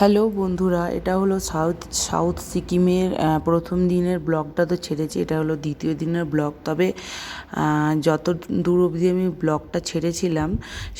Hello বন্ধুরা, এটা হলো সাউথ সাউথ সিকিমের প্রথম দিনের ব্লগটা তো ছেড়েছি, এটা হলো দ্বিতীয় দিনের ব্লগ। তবে যত দূর অবধি আমি ব্লগটা ছেড়েছিলাম,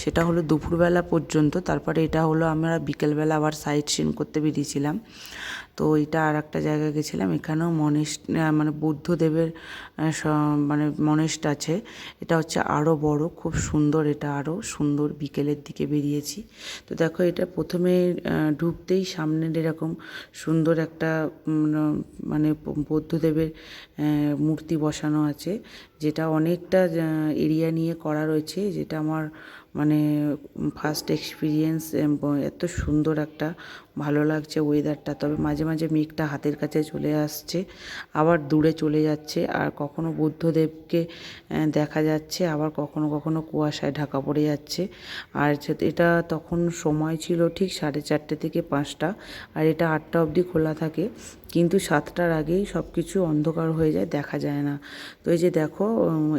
সেটা হলো দুপুরবেলা পর্যন্ত, তারপরে এটা হলো আমরা বিকেলবেলা আবার সাইট সিন করতে বেরিয়েছিলাম। তো এটা আর একটা জায়গায় গেছিলাম, এখানেও মনেস্ট মানে বুদ্ধদেবের মানে মনেস্ট আছে। এটা হচ্ছে আরও বড়, খুব সুন্দর এটা আরও সুন্দর বিকেলের দিকে বেরিয়েছি। তো দেখো এটা প্রথমে ঢুকতেই সামনের এরকম সুন্দর একটা মানে বুদ্ধদেবের মূর্তি বসানো আছে, যেটা অনেকটা এরিয়া নিয়ে করা রয়েছে, যেটা আমার মানে ফার্স্ট এক্সপিরিয়েন্স এত সুন্দর একটা, ভালো লাগছে ওয়েদারটা তবে মাঝে মাঝে মেঘটা হাতের কাছে চলে আসছে, আবার দূরে চলে যাচ্ছে, আর কখনো বুদ্ধদেবকে দেখা যাচ্ছে, আবার কখনো কখনো কুয়াশায় ঢাকা পড়ে যাচ্ছে। আর এটা তখন সময় ছিল ঠিক সাড়ে চারটে থেকে পাঁচটা, আর এটা আটটা অবধি খোলা থাকে। কিন্তু সাতটার আগেই সব কিছু অন্ধকার হয়ে যায়, দেখা যায় না। তো এই যে দেখো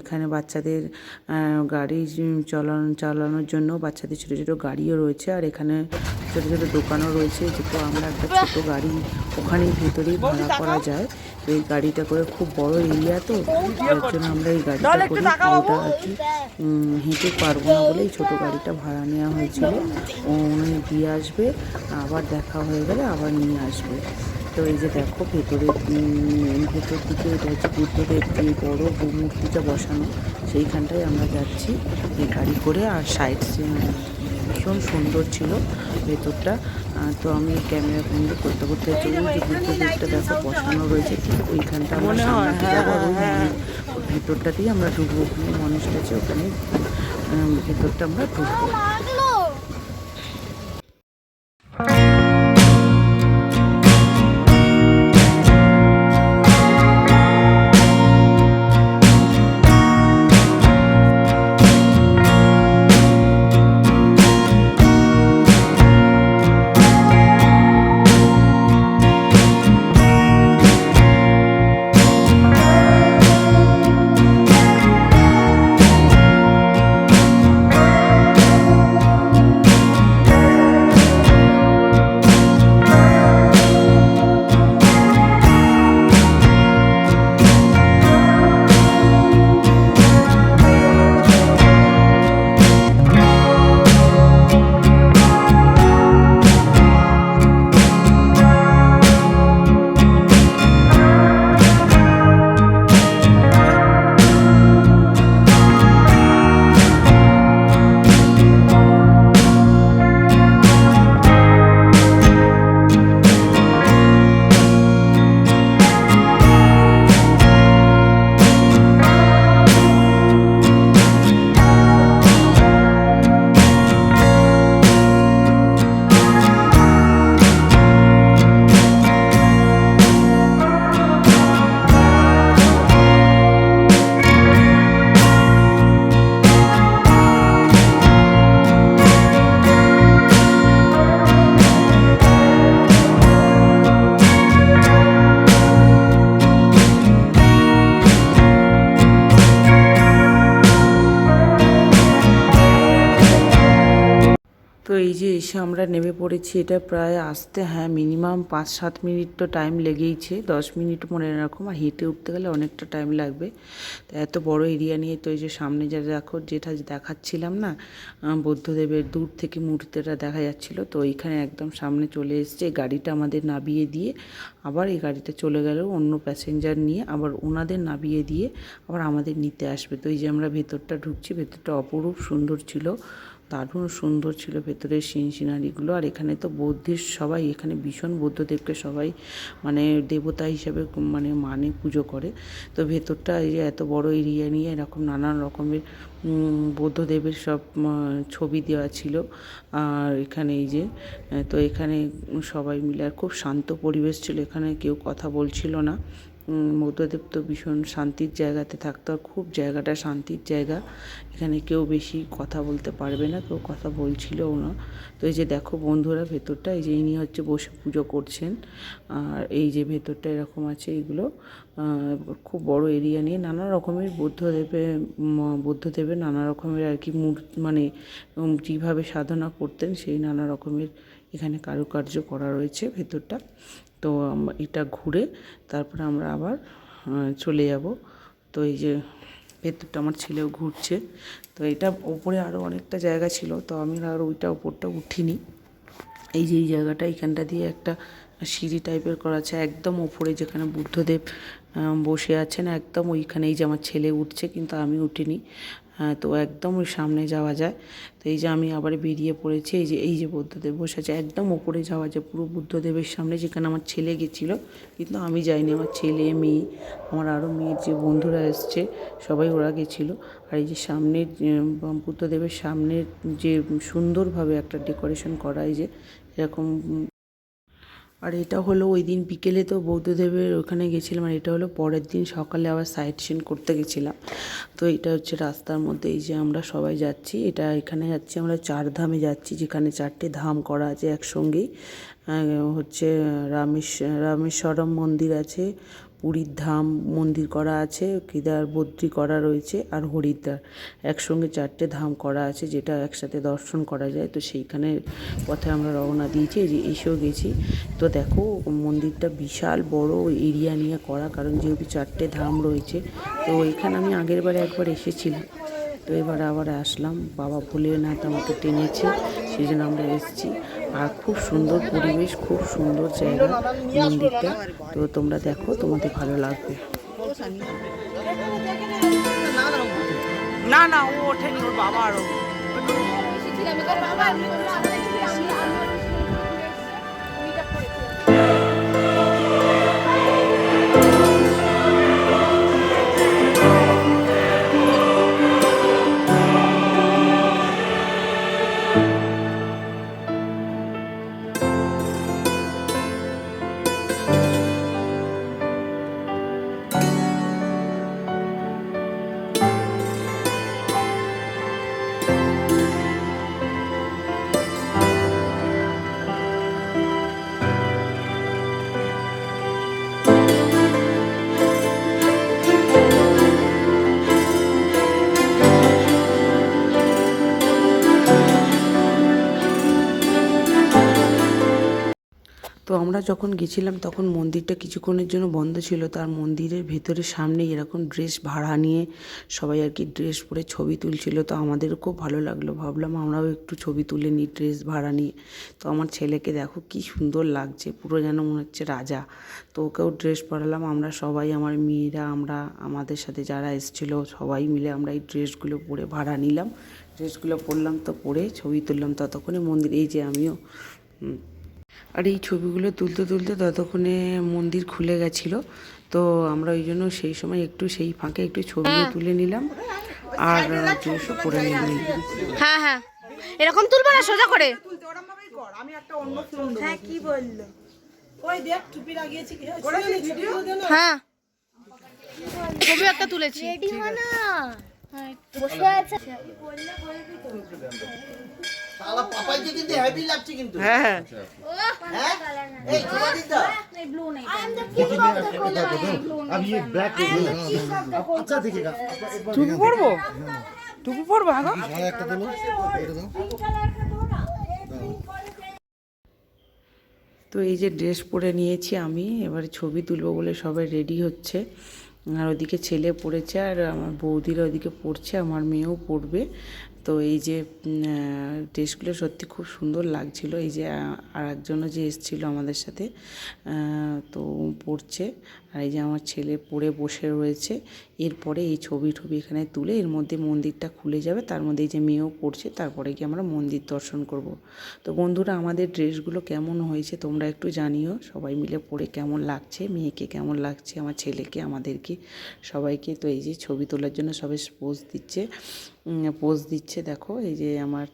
এখানে বাচ্চাদের গাড়ি চলানো চালানোর জন্য বাচ্চাদের ছোটো ছোটো গাড়িও রয়েছে। আর এখানে ছোটো ছোটো দোকানও রয়েছে যেহেতু আমরা একটা ছোটো গাড়ি ওখানেই ভেতরেই ভাড়া করা যায়। তো এই গাড়িটা করে খুব বড় এরিয়া তো তার জন্য আমরা এই গাড়িটা করি ওটা আর কি হেঁটে পারব না বলে এই ছোটো গাড়িটা ভাড়া নেওয়া হয়েছিল। উনি দিয়ে আসবে আবার দেখা হয়ে গেলে আবার নিয়ে আসবে। তো এই যে দেখো ভেতরে ভেতর দিকে এটা হচ্ছে বুদ্ধদেব যে বড় মূর্তিটা বসানো সেইখানটায় আমরা যাচ্ছি। এই গাড়ি করে আর সাইড ভীষণ সুন্দর ছিল ভেতরটা। তো আমি ক্যামেরা বন্ধ করতে করতে ভেতরটা যে দেখো বসানো রয়েছে ঠিক ওইখানটা আমরা সামনে যাব মনে- ওই ভেতরটাতেই আমরা ঢুকবো ওখানে মানুষটা আছে ওখানে ভেতরটা আমরা ঢুকবো। এসে আমরা নেমে পড়েছি, এটা প্রায় আসতে হ্যাঁ মিনিমাম পাঁচ সাত মিনিট তো টাইম লেগেইছে। দশ মিনিট মনে এরকম, আর হেঁটে উঠতে গেলে অনেকটা টাইম লাগবে। তো এত বড় এরিয়া নিয়ে তো এই যে সামনে যা, দেখো, যেটা দেখাচ্ছিলাম না বুদ্ধদেবের দূর থেকে মূর্তিটা দেখা যাচ্ছিল, তো এইখানে একদম সামনে চলে এসছে গাড়িটা আমাদের নামিয়ে দিয়ে আবার এই গাড়িটা চলে গেল, অন্য প্যাসেঞ্জার নিয়ে আবার ওনাদের নামিয়ে দিয়ে আবার আমাদের নিতে আসবে। তো এই যে আমরা ভেতরটা ঢুকছি, ভেতরটা অপরূপ সুন্দর ছিল। দারুণ সুন্দর ছিল ভেতরের সিন সিনারিগুলো আর এখানে তো বৌদ্ধের সবাই, এখানে ভীষণ বৌদ্ধদেবকে সবাই মানে দেবতা হিসাবে মানে মানে পুজো করে। তো ভেতরটা এই যে এত বড় এরিয়া নিয়ে এরকম নানান রকমের বৌদ্ধদেবের সব ছবি দেওয়া ছিল। আর এখানে এই যে তো এখানে সবাই মিলে, আর খুব শান্ত পরিবেশ ছিল। এখানে কেউ কথা বলছিল না। বুদ্ধদেব তো ভীষণ শান্তির জায়গাতে থাকতো আর খুব জায়গাটা শান্তির জায়গা। এখানে কেউ বেশি কথা বলতে পারবে না কেউ কথা বলছিলও না। তো এই যে দেখো বন্ধুরা ভেতরটা এই যে ইনি হচ্ছে বসে পুজো করছেন। আর এই যে ভেতরটা এরকম আছে এইগুলো খুব বড় এরিয়া নিয়ে নানা রকমের বুদ্ধদেবের উম, বুদ্ধদেবের নানা রকমের আর কি মূর্তি মানে যেভাবে সাধনা করতেন সেই নানা রকমের এখানে কারুকার্য করা রয়েছে ভেতরটা। তো এটা ঘুরে তারপরে আমরা আবার চলে যাব। তো এই যে ভেতরটা আমার ছেলেও ঘুরছে। তো এটা ওপরে আরও অনেকটা জায়গা ছিল, তো আমি আর ওইটা ওপরটা উঠিনি। এই যে এই জায়গাটা, এখানটা দিয়ে একটা সিঁড়ি টাইপের করা আছে, একদম ওপরে যেখানে বুদ্ধদেব বসে আছেন, একদম ওইখানেই যে আমার ছেলে উঠছে, কিন্তু আমি উঠিনি। তো একদম ওই সামনে যাওয়া যায়। তো এই যে আমি আবার বেরিয়ে পড়েছি, এই যে এই যে বুদ্ধদেব বসে আছে, একদম ওপরে যাওয়া যায়। পুরো বুদ্ধদেবের সামনে যেখানে আমার ছেলে গেছিল, কিন্তু আমি যাইনি। আমার ছেলে, মেয়ে, আমার আরও মেয়ের যে বন্ধুরা এসছে, সবাই ওরা গেছিল। আর এই যে সামনের বুদ্ধদেবের সামনের যে সুন্দরভাবে একটা ডেকোরেশন করা, এই যে এরকম আর এটা হলো ওই দিন বিকেলে তো বৌদ্ধদেবের ওখানে গেছিলাম আর এটা হলো পরের দিন সকালে আবার সাইট সিন করতে গেছিলাম। তো এটা হচ্ছে রাস্তার মধ্যে, এই যে আমরা সবাই যাচ্ছি, এটা এখানে যাচ্ছি, আমরা চার ধামে যাচ্ছি, যেখানে চারটে ধাম করা আছে একসঙ্গেই। হচ্ছে রামেশ, রামেশ্বরম মন্দির আছে পুরীর ধাম মন্দির করা আছে, কেদার বদ্রি করা রয়েছে আর হরিদ্বার। একসঙ্গে চারটে ধাম করা আছে যেটা একসাথে দর্শন করা যায়। তো সেইখানে পথে আমরা রওনা দিয়েছি যে এসেও গেছি। তো দেখো, মন্দিরটা বিশাল বড় এরিয়া নিয়ে করা, কারণ যেহেতু চারটে ধাম রয়েছে, তো এখানে আমি আগের বারে একবার এসেছিলাম। তো এবার আবার আসলাম। বাবা ভুলে ভোলেনাথ আমাকে টেনেছে, সেই জন্য আমরা এসেছি। আর খুব সুন্দর পরিবেশ খুব সুন্দর জায়গা মন্দিরটা। তো তোমরা দেখো তোমাদের ভালো লাগবে। না না ও ওঠেনি ওর বাবা আরও। তো আমরা যখন গেছিলাম, তখন মন্দিরটা কিছুক্ষণের জন্য বন্ধ ছিল। তার মন্দিরের ভেতরে সামনে এরকম ড্রেস ভাড়া নিয়ে সবাই আর কি ড্রেস পরে ছবি তুলছিল। তো আমাদেরও খুব ভালো লাগল। ভাবলাম আমরাও একটু ছবি তুলে নিই, ড্রেস ভাড়া নিয়ে তো আমার ছেলেকে দেখো কি সুন্দর লাগছে, পুরো যেন মনে হচ্ছে রাজা। তো ওকেও ড্রেস পরালাম। আমরা সবাই, আমার মেয়েরা, আমরা, আমাদের সাথে যারা এসেছিল, সবাই মিলে আমরা এই ড্রেসগুলো পরে ভাড়া নিলাম। ড্রেসগুলো পরলাম তো পরে ছবি তুললাম ততক্ষণে মন্দির, এই যে আমিও। আর এই ছবিগুলো তুলতে তুলতে ততক্ষণে মন্দির খুলে গেছিল। তো আমরা ওই জন্য সেই সময় একটু সেই ফাঁকে একটু ছবি তুলে নিলাম। আর ড্রেসও পরে নিলাম। হ্যাঁ হ্যাঁ। এরকম তুলবো না সোজা করে। হ্যাঁ ছবি একটা তুলেছি। শালা পাপাইকে কিন্তু হেভি লাগছে কিন্তু হ্যাঁ হ্যাঁ এই তোমার দিদা अब ये ब्लैक अच्छा दिखेगा টুপি পরবো টুপি পরবো আগো আর একটা দিলো এটা দাও তো এই যে ড্রেস পরে নিয়েছি আমি এবারে ছবি তুলবো বলে সবাই রেডি হচ্ছে আর ওদিকে ছেলে পড়েছে আর আমার বৌদিরা ওদিকে পড়ছে আমার মেয়েও পড়বে তো এই যে ড্রেসগুলো সত্যি খুব সুন্দর লাগছিল। এই যে আর একজনও যে এসেছিল আমাদের সাথে তো পড়ছে আর এই যে আমার ছেলে পড়ে বসে রয়েছে, এরপরে এই ছবি টবি এখানে তুলে এর মধ্যে মন্দিরটা খুলে যাবে, তার মধ্যে এই যে মেয়েও পড়ছে, তারপরে গিয়ে আমরা মন্দির দর্শন করব। তো বন্ধুরা, আমাদের ড্রেসগুলো কেমন হয়েছে তোমরা একটু জানিও। সবাই মিলে পরে কেমন লাগছে, মেয়েকে কেমন লাগছে, আমার ছেলেকে, আমাদেরকে। সবাইকে তো এই যে ছবি তোলার জন্য সবাই পোজ দিচ্ছে পোজ দিচ্ছে। দেখো, এই যে আমার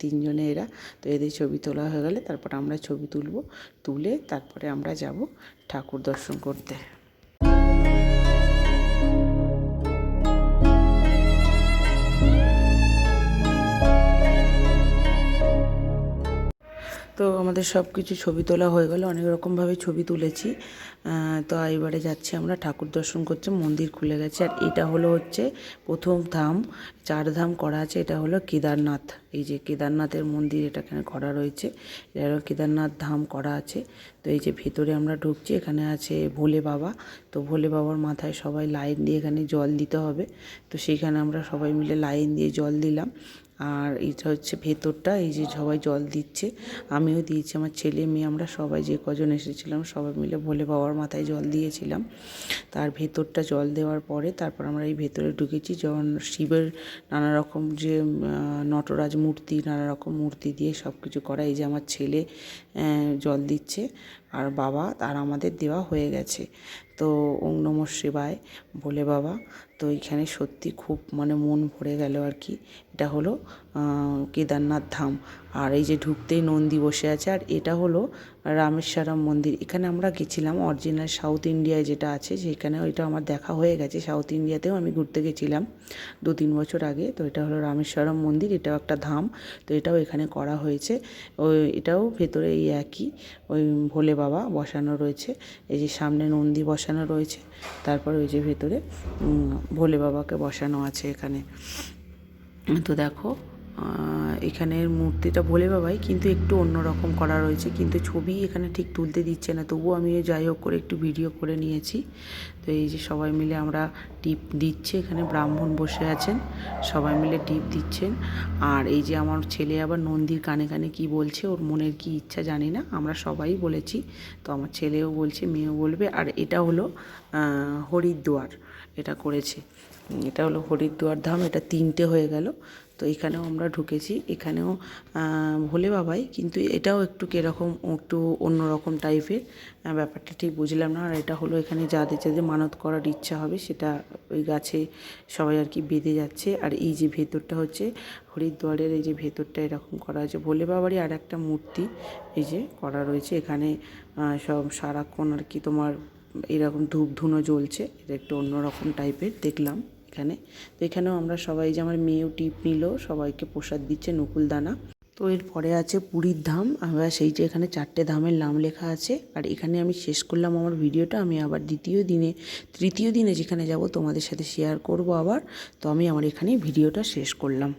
তিনজনে এরা, তো এদের ছবি তোলা হয়ে গেলে তারপর আমরা ছবি তুলব, তুলে তারপরে আমরা যাব ঠাকুর দর্শন করতে। তো আমাদের সব কিছু ছবি তোলা হয়ে গেল। অনেক রকমভাবে ছবি তুলেছি। তো এবারে যাচ্ছি আমরা, ঠাকুর দর্শন করতে। মন্দির খুলে গেছে। আর এটা হলো হচ্ছে প্রথম ধাম। চার ধাম করা আছে। এটা হলো কেদারনাথ। এই যে কেদারনাথের মন্দির এটা এখানে করা রয়েছে। এটা কেদারনাথ ধাম করা আছে। তো এই যে ভেতরে আমরা ঢুকছি, এখানে আছে ভোলে বাবা। তো ভোলে বাবার মাথায় সবাই লাইন দিয়ে এখানে জল দিতে হবে। তো সেইখানে আমরা সবাই মিলে লাইন দিয়ে জল দিলাম। আর এটা হচ্ছে ভেতরটা, এই যে সবাই জল দিচ্ছে। আমিও দিয়েছি, আমার ছেলে, মেয়ে, আমরা সবাই যে কজন এসেছিলাম, সবাই মিলে ভোলে বাবার মাথায় জল দিয়েছিলাম। তার ভেতরটা জল দেওয়ার পরে তারপর আমরা এই ভেতরে ঢুকেছি, যখন শিবের নানা রকম যে নটরাজ মূর্তি নানা রকম মূর্তি দিয়ে সব কিছু করা, এই যে আমার ছেলে জল দিচ্ছে। আর বাবা, তার আমাদের দেওয়া হয়ে গেছে। তো ওং নম শিবায় বলে, বাবা, তো এখানে সত্যি খুব মানে মন ভরে গেল আর কি। এটা হলো কেদারনাথ ধাম। আর এই যে ঢুকতেই নন্দী বসে আছে। আর এটা হলো রামেশ্বরম মন্দির। এখানে আমরা গেছিলাম অরিজিনাল সাউথ ইন্ডিয়ায় যেটা আছে, সেখানে ওইটা আমার দেখা হয়ে গেছে। সাউথ ইন্ডিয়াতেও আমি ঘুরতে গেছিলাম দু তিন বছর আগে। তো এটা হলো রামেশ্বরম মন্দির, এটাও একটা ধাম। তো এটাও এখানে করা হয়েছে। ওই এটাও ভেতরে এই একই। ওই ভোলে বাবা বসানো রয়েছে। এই যে সামনে নন্দী বসানো রয়েছে। তারপর ওই যে ভেতরে ভোলে বাবাকে বসানো আছে এখানে। তো দেখো এখানের মূর্তিটা ভোলে বাবাই, কিন্তু একটু অন্যরকম করা রয়েছে, কিন্তু ছবি এখানে ঠিক তুলতে দিচ্ছে না। তবুও আমি যাই হোক করে একটু ভিডিও করে নিয়েছি। তো এই যে সবাই মিলে আমরা টিপ দিচ্ছে, এখানে ব্রাহ্মণ বসে আছেন, সবাই মিলে টিপ দিচ্ছেন। আর এই যে আমার ছেলে আবার নন্দীর কানে কানে কি বলছে, ওর মনের কি ইচ্ছা জানি না, আমরা সবাই বলেছি। তো আমার ছেলেও বলছে, মেয়েও বলবে। আর এটা হলো হরিদ্বার, এটা করেছে। এটা হলো হরিদ্বার ধাম, এটা তিনটে হয়ে গেল। তো এখানেও আমরা ঢুকেছি, এখানেও ভোলে বাবাই, কিন্তু এটাও একটু কীরকম, একটু অন্যরকম টাইপের ব্যাপারটা ঠিক বুঝলাম না। আর এটা হলো এখানে যাদের যাদের মানত করার ইচ্ছা হবে, সেটা ওই গাছে সবাই আর কি বেঁধে যাচ্ছে। আর এই যে ভেতরটা হচ্ছে, হরিদ্বারের এই যে ভেতরটা এরকম করা আছে ভোলে বাবারই আর একটা মূর্তি এই যে করা রয়েছে। এখানে সব সারাক্ষণ আর কি তোমার এরকম ধূপ ধুনো জ্বলছে। এটা একটু অন্যরকম টাইপের দেখলাম। এখানে। তো এখানেও আমরা সবাই যে আমার মেয়েও টিপ নিল, সবাইকে প্রসাদ দিচ্ছে নকুল দানা তো এরপরে আছে পুরীর ধাম। আমরা সেই যে এখানে চারটে ধামের নাম লেখা আছে। আর এখানে আমি শেষ করলাম আমার ভিডিওটা। আমি আবার দ্বিতীয় দিনে, তৃতীয় দিনে যেখানে যাব তোমাদের সাথে শেয়ার করব আবার। তো আমি আমার এখানে ভিডিওটা শেষ করলাম।